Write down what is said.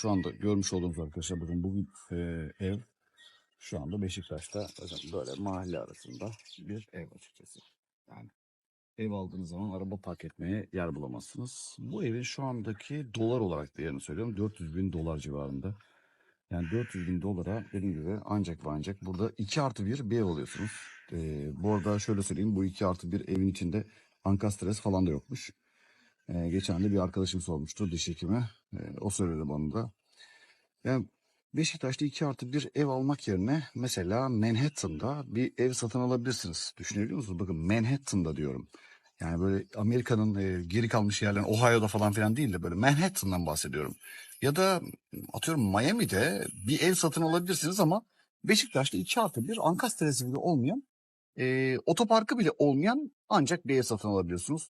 Şu anda görmüş olduğunuz arkadaşlar bakın bu e, ev şu anda Beşiktaş'ta bakın böyle mahalle arasında bir ev açıkçası. Yani ev aldığınız zaman araba park etmeye yer bulamazsınız. Bu evin şu andaki dolar olarak değerini söylüyorum 400 bin dolar civarında. Yani 400 bin dolara dediğim gibi ancak ve ancak burada 2 artı 1 bir ev alıyorsunuz. Ee, bu arada şöyle söyleyeyim bu 2 artı 1 evin içinde ankastres falan da yokmuş. Ee, geçen de bir arkadaşım sormuştu diş hekimi. Ee, o söyledi bana da. Yani Beşiktaş'ta 2 artı bir ev almak yerine mesela Manhattan'da bir ev satın alabilirsiniz. Düşünebiliyor musunuz? Bakın Manhattan'da diyorum. Yani böyle Amerika'nın e, geri kalmış yerlerin Ohio'da falan filan değil de böyle Manhattan'dan bahsediyorum. Ya da atıyorum Miami'de bir ev satın alabilirsiniz ama Beşiktaş'ta 2 artı bir Ankastresi bile olmayan e, otoparkı bile olmayan ancak bir ev satın alabiliyorsunuz.